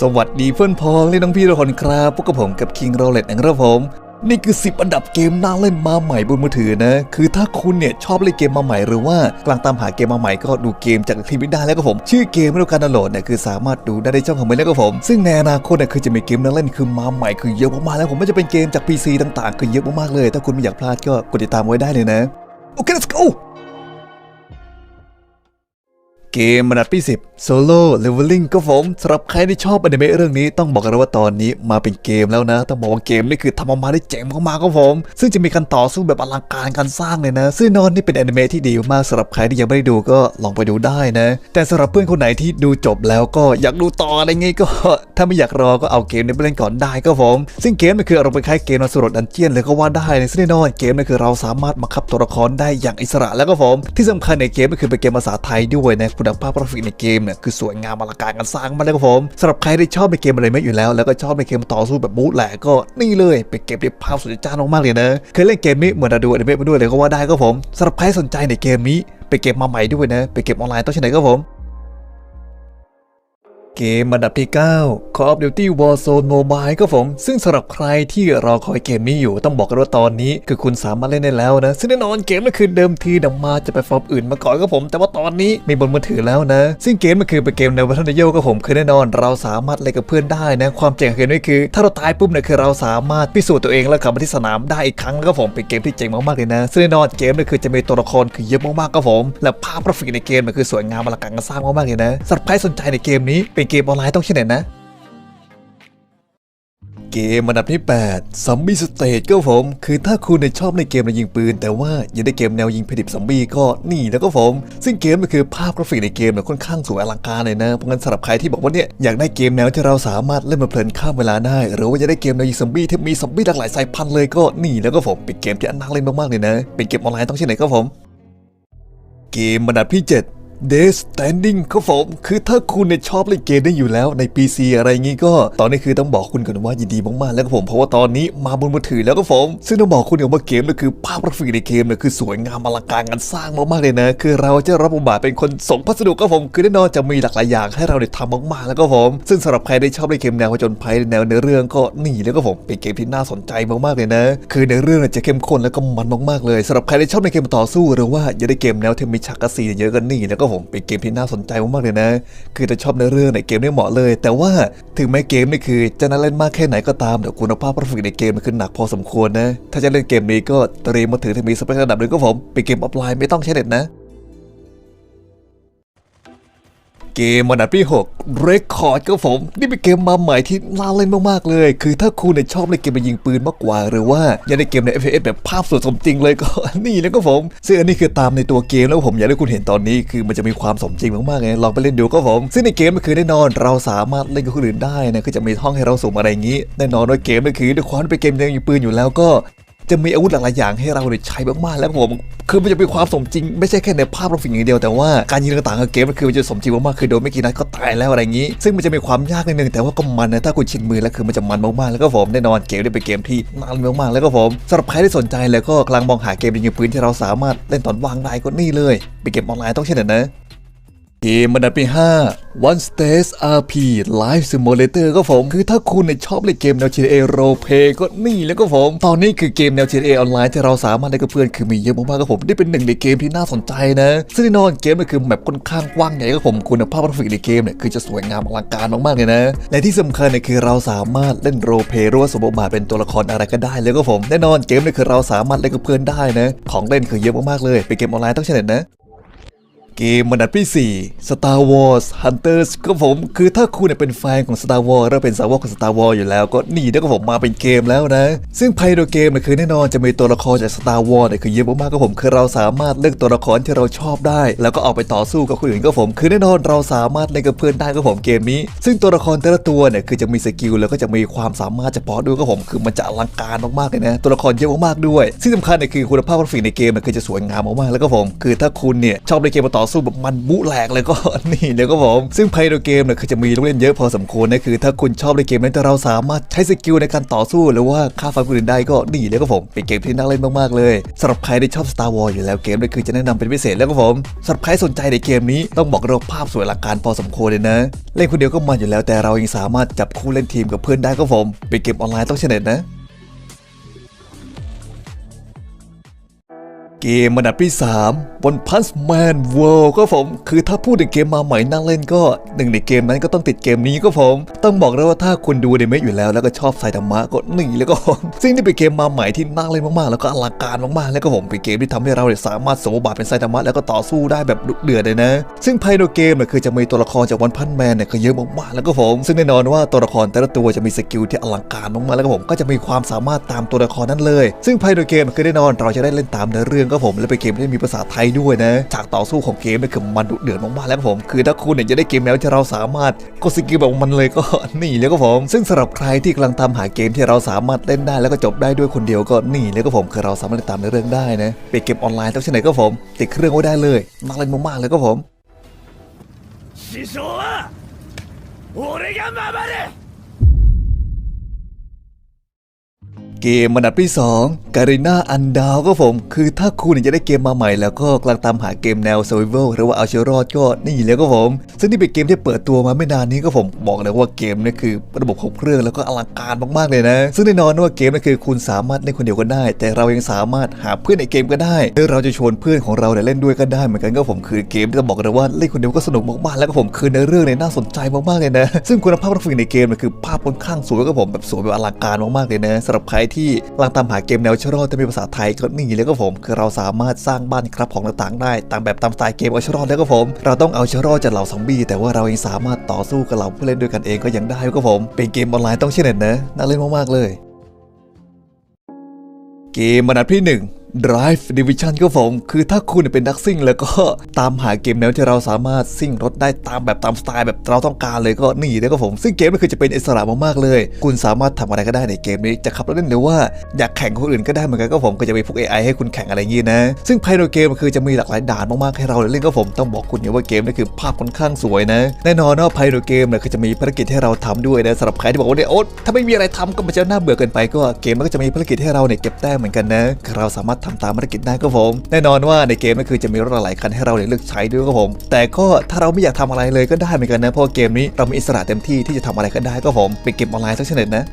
สวัสดีเพื่อนพ้องและน้องพี่ทุกคนครับพวกกับผมกับ King r o l e t นะครับผม นี่คือ 10 อันดับเกมน่าเล่นมาใหม่บนมือถือนะ คือถ้าคุณเนี่ยชอบเล่นเกมมาใหม่หรือว่ากำลังตามหาเกมมาใหม่ก็ดูเกมจากคลิปนี้ได้แล้วก็ผม ชื่อเกมไม่รู้การดาวน์โหลดเนี่ยคือสามารถดูได้ในช่องของผมแล้วก็ผม ซึ่งในอนาคตเนี่ยคือจะมีเกมน่าเล่นคือมาใหม่คือเยอะมากๆแล้วผมไม่จะเป็นเกมจาก PC ต่างๆ คือเยอะมากๆเลย ถ้าคุณไม่อยากพลาดก็กดติดตามไว้ได้เลยนะโอเค let's go เกมมนดับที่10 Solo Leveling ก็ผมสำหรับใครที่ชอบอนิเมะเรื่องนี้ต้องบอกกันเลยว่าตอนนี้มาเป็นเกมแล้วนะ ต้องบอกว่าเกมนี่คือทำออกมาได้เจ๋งมากๆก็ผม ซึ่งจะมีการต่อสู้แบบอลังการการสร้างเลยนะ ซึ่งนอนนี่เป็นอนิเมะที่ดีมากสำหรับใครที่ยังไม่ได้ดูก็ลองไปดูได้นะ แต่สำหรับเพื่อนคนไหนที่ดูจบแล้วก็อยากดูต่ออะไรเงี้ยก็ ถ้าไม่อยากรอก็เอาเกมนี้ไปเล่นก่อนได้ก็ผม ซึ่งเกมนี่คือเราไปคล้ายเกมมาสรดดันเจียนเลยก็ว่าได้นะซึ่งแน่นอนเกมนี่คือเราสามารถบังคับตัวละครได้อย่างอิสระแล้วก็ผมที่สำคัญในเกมก็คือเป็นเกมภาษาไทยด้วยนะคุณภาพกราฟิกในเกมเนี่ยคือสวยงามอลังการกันสร้างมากเลยครับผมสำหรับใครที่ชอบในเกมอะไรไม่อยู่แล้ว แล้วก็ชอบในเกมต่อสู้แบบบู๊แหละก็นี่เลยเป็นเกมที่ภาพสวยจ้านมากเลยนะเคยเล่นเกมนี้เหมือนเราดูอนิเมะมาด้วยเลยก็ว่าได้ครับผมสำหรับใครสนใจในเกมนี้เป็นเกมมาใหม่ด้วยนะเป็นเกมออนไลน์ต้องใช้ไหนครับผม เกมอันดับที่ 9 Call of Duty Warzone Mobile ก็ผม ซึ่งสำหรับใครที่รอคอยเกมนี้อยู่ต้องบอกกันว่าตอนนี้ คือคุณสามารถเล่นได้แล้วนะ ซึ่งแน่นอนเกมนั่นคือเดิมทีนำมาจะไปฟอร์มอื่นมาก่อนก็ผม แต่ว่าตอนนี้มีบนมือถือแล้วนะ ซึ่งเกมมันคือเป็นเกมในวัฒนโยก็ผมคือแน่นอน เราสามารถเล่นกับเพื่อนได้นะความเจ๋งของเกมนี้คือ ถ้าเราตายปุ๊บเนี่ยคือเราสามารถพิสูจน์ตัวเองแล้วกลับมาที่สนามได้อีกครั้งแล้วก็ผมเป็นเกมที่เจ๋งมากๆเลยนะซึ่งแน่นอนเกมนี่คือจะมีตัวละครคือเยอะมากๆก็ผม และภาพกราฟิกในเกมเนี่ยคือสวยงามอลังการสร้างมากๆเลยนะสำหรับใครสนใจในเกมนี้เป็นเกมออนไลน์ต้องใช่ไหนนะ เกมอันดับที่8 Zombie Stage ก็ผม คือถ้าคุณเนี่ยชอบในเกมในยิงปืน แต่ว่าอยากได้เกมแนวยิงผลิตซอมบี้ก็นี่แล้วก็ผม ซึ่งเกมมันคือภาพกราฟิกในเกมเนี่ยค่อนข้างสวยอลังการเลยนะ เพราะงั้นสำหรับใครที่บอกว่าเนี่ยอยากได้เกมแนวที่เราสามารถเล่นมาเพลินข้ามเวลาได้ หรือว่าอยากได้เกมแนวยิงซอมบี้ที่มีซอมบี้หลากหลายสายพันธุ์เลยก็นี่แล้วก็ผมเป็นเกมที่อัน่าเล่นมากๆเลยนะ เป็นเกมออนไลน์ต้องใช่ไหนก็ผม เกมอันดับที่ 7 Death Standing ครับผม คือถ้าคุณเนี่ยชอบเล่นเกมได้อยู่แล้วใน PC อะไรงี้ก็ ตอนนี้คือต้องบอกคุณก่อนว่ายินดีมากๆ แล้วครับผม เพราะว่าตอนนี้มาบนมือถือแล้วครับผม ซึ่งต้องบอกคุณเดี๋ยวว่าเกมเนี่ยคือภาพกราฟิกในเกมเนี่ยคือสวยงามอลังการงานสร้างมากๆเลยนะ คือเราจะรับบทบาทเป็นคนส่งพัสดุครับผม คือแน่นอนจะมีหลากหลายอย่างให้เราได้ทำมากๆ แล้วก็ผม ซึ่งสำหรับใครที่ชอบเล่นเกมแนวผจญภัยแนวเนื้อเรื่องก็นี่แล้วก็ผม เป็นเกมที่น่าสนใจมากๆเลยนะ คือในเรื่องจะเข้มข้นแล้วก็มันมากๆเลยสำหรับใครที่ชอบในเกมต่อสู้หรือว่าอยากได้เกมแนวที่มีฉากกระสีเยอะกันนี่แล้วก็ผมเป็นเกมที่น่าสนใจมากๆเลยนะ คือจะชอบในเรื่องในเกมนี่เหมาะเลย แต่ว่าถึงแม้เกมนี่คือจะน่าเล่นมากแค่ไหนก็ตามแต่คุณภาพกราฟิกในเกมมันคือหนักพอสมควรนะ ถ้าจะเล่นเกมนี้ก็เตรียมมาถือที่มีสเปคระดับหนึ่งก็ผมเป็นเกมออฟไลน์ไม่ต้องใช้เน็ตนะ เกมอันดับที่6 Record ครับผม นี่เป็นเกมมาใหม่ที่น่าเล่นมากๆเลย คือถ้าคุณเนี่ยชอบในเกมยิงปืนมากกว่า หรือว่าอยากได้เกมใน FPS แบบภาพสวยสมจริงเลยก็นี่แล้วก็ผม ซึ่งอันนี้คือตามในตัวเกมแล้วผมอยากให้คุณเห็นตอนนี้คือมันจะมีความสมจริงมากๆไงลองไปเล่นดูก็ผม ซึ่งในเกมมันคือแน่นอนเราสามารถเล่นกับคนอื่นได้นะคือจะมีห้องให้เราสุ่มอะไรอย่างนี้ แน่นอนว่าเกมนี่คือด้วยความที่เป็นเกมยิงปืนอยู่แล้วก็ จะมีอาวุธหลายๆอย่างให้เราได้ใช้มากๆแล้วผมคือมันจะมีความสมจริง ไม่ใช่แค่ในภาพเราฝิ่งอย่างเดียวแต่ว่าการยิงต่างๆกับเกมมันคือมันจะสมจริงมากๆคือโดนไม่กี่นัดก็ตายแล้วอะไรอย่างนี้ ซึ่งมันจะมีความยากนิดนึงแต่ว่าก็มันนะถ้าคุณชินมือแล้วคือมันจะมันมากๆแล้วก็ผมแน่นอนเกมนี้เป็นเกมที่น่าเล่นมากๆแล้วก็ผมสำหรับใครที่สนใจแล้วก็กำลังมองหาเกมยิงปืนที่เราสามารถเล่นตอนว่างได้ก็นี่เลยเป็นเกมออนไลน์ต้องใช่ไหมนะ เกมอันดับที่5 One Stage RP Live Simulator ก็ผม คือถ้าคุณเนี่ยชอบเล่นเกมแนว GTA Role Play ก็นี่แล้วก็ผม ตอนนี้คือเกมแนว GTA ออนไลน์ที่เราสามารถเล่นกับเพื่อนคือมีเยอะมากๆก็ผมนี่เป็นหนึ่งในเกมที่น่าสนใจนะ ซึ่งแน่นอนเกมมันคือแบบค่อนข้างกว้างใหญ่ก็ผม คุณภาพกราฟิกในเกมเนี่ยคือจะสวยงามอลังการมากๆเลยนะ และที่สำคัญเนี่ยคือเราสามารถเล่นโรเพหรือว่าสมบทบาทเป็นตัวละครอะไรก็ได้เลยก็ผม แน่นอนเกมเนี่ยคือเราสามารถเล่นกับเพื่อนได้นะ ของเล่นคือเยอะมากๆเลย เป็นเกมออนไลน์ต้องใช่ไหมนะ เกมอันดับที่ 4 Star Wars Hunters ก็ผมคือถ้าคุณเนี่ยเป็นแฟนของ Star Wars แล้วเป็นสาวกของ Star Wars อยู่แล้ว ก็นี่เดี๋ยวก็ผมมาเป็นเกมแล้วนะ ซึ่งภายในเกมเนี่ยคือแน่นอนจะมีตัวละครจาก Star Wars เนี่ยคือเยอะมากๆก็ผมคือเราสามารถเลือกตัวละครที่เราชอบได้ แล้วก็เอาไปต่อสู้กับคนอื่นก็ผม คือแน่นอนเราสามารถเล่นกับเพื่อนได้ก็ผมเกมนี้ ซึ่งตัวละครแต่ละตัวเนี่ยคือจะมีสกิลแล้วก็จะมีความสามารถเฉพาะด้วยก็ผมคือมันจะอลังการมากๆเลยนะตัวละครเยอะมากๆด้วย ซึ่งสำคัญเนี่ยคือคุณภาพกราฟิกในเกมเนี่ยคือจะสวยงามมากๆแล้วก็ผม คือถ้าคุณเนี่ยชอบเล่นเกมต่อสู้แบบมันบุแหลกเลยก็นี่เลยก็ผมซึ่งภายในเกมเนี่ยคือจะมีลูกเล่นเยอะพอสมควรนะคือ ถ้าคุณชอบในเกมนั้นแต่เราสามารถใช้สกิลในการต่อสู้หรือว่าฆ่าฟันคนอื่นได้ก็นี่เลยก็ผมเป็นเกมที่น่าเล่นมากๆเลยสำหรับใครที่ชอบ Star Wars อยู่แล้วเกมนี้คือจะแนะนำเป็นพิเศษแล้วก็ผมสำหรับใครสนใจในเกมนี้ต้องบอกเราภาพสวยอลังการพอสมควรเลยนะ เล่นคนเดียวก็มันอยู่แล้วแต่เรายังสามารถจับคู่เล่นทีมกับเพื่อนได้ก็ผมเป็นเกมออนไลน์ต้องเฉเน็ตนะ เกมมันดับที่ 3 บน Punch Man World ก็ผม คือถ้าพูดถึงเกมมาใหม่น่าเล่นก็หนึ่งในเกมนั้นก็ต้องติดเกมนี้ก็ผม ต้องบอกเลยว่าถ้าคุณดูในเมะอยู่แล้ว แล้วก็ชอบไซตามะก็หนี่แล้วก็ผมซึ่งนี่เป็นเกมมาใหม่ที่น่าเล่นมากๆ แล้วก็อลังการมากๆ แล้วก็ผมเป็นเกมที่ทำให้เราสามารถสวมบทบาทเป็นไซตามะแล้วก็ต่อสู้ได้แบบดุเดือดเลยนะ ซึ่งภายในเกมเนี่ยคือจะมีตัวละครจากวันพันแมนเนี่ยก็เยอะมากๆแล้วก็ผม ซึ่งแน่นอนว่าตัวละครแต่ละตัวจะมีสกิลที่อลังการมากๆแล้วก็ผมก็จะมีความสามารถตามตัวละครนั้นเลย ซึ่งภายในเกมคือแน่นอนเราจะได้เล่นตามเนื้อเรื่องก็ผมและเป็นเกมที่มีภาษาไทยด้วยนะฉากต่อสู้ของเกมเนี่ยคือมันดุเดือดมากๆแล้วครับผม คือถ้าคุณเนี่ยจะได้เกมแล้วที่เราสามารถกดสกิลแบบมันเลยก็ นี่เลยก็ผม ซึ่งสำหรับใครที่กำลังตามหาเกมที่เราสามารถเล่นได้แล้วก็จบได้ด้วยคนเดียวก็นี่เลยก็ผมคือเราสามารถเล่นตามเนื้อเรื่องได้นะเป็นเกมออนไลน์ต้องเช่นไหนก็ผม ติดเครื่องไว้ได้เลยน่าเล่นมากๆเลยก็ผม 師匠は俺が守る เกมอันดับที่2การีนาอันดาวก็ผม คือถ้าคุณอยากจะได้เกมมาใหม่แล้วก็กำลังตามหาเกมแนว survival หรือว่าเอาชีวิตรอดก็นี่เลยก็ผม ซึ่งนี่เป็นเกมที่เปิดตัวมาไม่นานนี้ก็ผมบอกเลยว่าเกมนี่คือระบบครบเครื่องแล้วก็อลังการมากๆเลยนะ ซึ่งแน่นอนว่าเกมนี่คือคุณสามารถเล่นคนเดียวก็ได้ แต่เรายังสามารถหาเพื่อนในเกมก็ได้หรือเราจะชวนเพื่อนของเราเนี่ยเล่นด้วยก็ได้เหมือนกันก็ผมคือเกมที่จะบอกเลยว่าเล่นคนเดียวก็สนุกมากๆแล้วก็ผมคือในเรื่องเนี่ยน่าสนใจมากๆเลยนะ ซึ่งคุณภาพกราฟิกในเกมเนี่คือภาพค่อนข้างสวยก็ผมแบบสวยแบบอลังการมากๆเลยนะสำหรับใครที่กำลังตามหาเกมแนวชรอดที่มีภาษาไทยก็นี่เลยก็ผม คือเราสามารถสร้างบ้านครับของต่างๆได้ตามแบบตามสไตล์เกมเอาชรอแล้วก็ผม เราต้องเอาชรอจากเหล่าซอมบี้แต่ว่าเรายังสามารถต่อสู้กับเหล่าผู้เล่นด้วยกันเองก็ยังได้ก็ผม เป็นเกมออนไลน์ต้องเช่นนั้นะน่าเล่นมากๆเลย เกมบันดับที่ 1 Drive Division ก็ผม คือถ้าคุณเป็นนักซิ่ง แล้วก็ตามหาเกมแนวที่เราสามารถซิ่งรถได้ตามแบบตามสไตล์แบบเราต้องการเลยก็นี่เลยก็ผม ซึ่งเกมนี้คือจะเป็นอิสระมากๆเลย คุณสามารถทำอะไรก็ได้ในเกมนี้จะขับรถเล่นหรือว่าอยากแข่งกับคนอื่นก็ได้เหมือนกันก็ผมก็จะมีพวก AI ให้คุณแข่งอะไรอย่างงี้นะ ซึ่งภายในเกมคือจะมีหลากหลายด่านมากๆให้เราเล่นก็ผมต้องบอกคุณอย่างว่าเกมนี้คือภาพค่อนข้างสวยนะ แน่นอนว่าภายในเกมเนี่ยคือจะมีภารกิจให้เราทำด้วยนะสำหรับใครที่บอกว่าเนี่ยโอ๊ตถ้าไม่มีอะไรทำก็มันจะน่าเบื่อเกินไปก็เกมมันก็จะมีภารกิจให้เราเนี่ยเก็บแต้มเหมือนกันนะเราสามารถทำตามภารกิจได้ก็ผม แน่นอนว่าในเกมก็คือจะมีรถหลายคันให้เราเลือกใช้ด้วยครับผม แต่ก็ถ้าเราไม่อยากทำอะไรเลยก็ได้เหมือนกันนะเพราะเกมนี้เรามีอิสระเต็มที่ที่จะทำอะไรก็ได้ครับผมเป็นเกมออนไลน์ทั้งชนิดนะ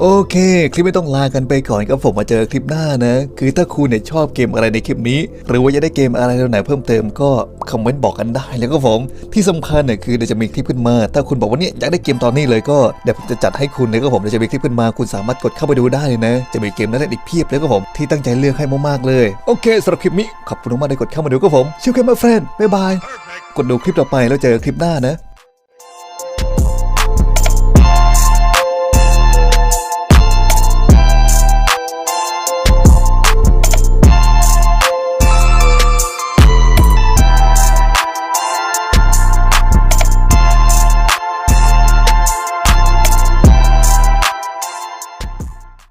โอเค คลิปไม่ต้องลากันไปก่อนครับผมมาเจอคลิปหน้านะ คือถ้าคุณเนี่ยชอบเกมอะไรในคลิปนี้ หรือว่าจะได้เกมอะไรแนวไหนเพิ่มเติมก็คอมเมนต์บอกกันได้แล้วก็ผมที่สำคัญเนี่ยคือเดี๋ยวจะมีคลิปขึ้นมา ถ้าคุณบอกว่าเนี่ยอยากได้เกมตอนนี้เลยก็เดี๋ยวผมจะจัดให้คุณเลยก็ผมเดี๋ยวจะมีคลิปขึ้นมา คุณสามารถกดเข้าไปดูได้เลยนะ จะมีเกมนั้นอีกเพียบเลยก็ผมที่ตั้งใจเลือกให้มากๆเลยโอเคสำหรับคลิปนี้ขอบคุณมากๆที่กดเข้ามาดูก็ผมชิวเกมมาเฟรนบ๊ายบายกดดูคลิปต่อไปแล้วเจอคลิปหน้านะ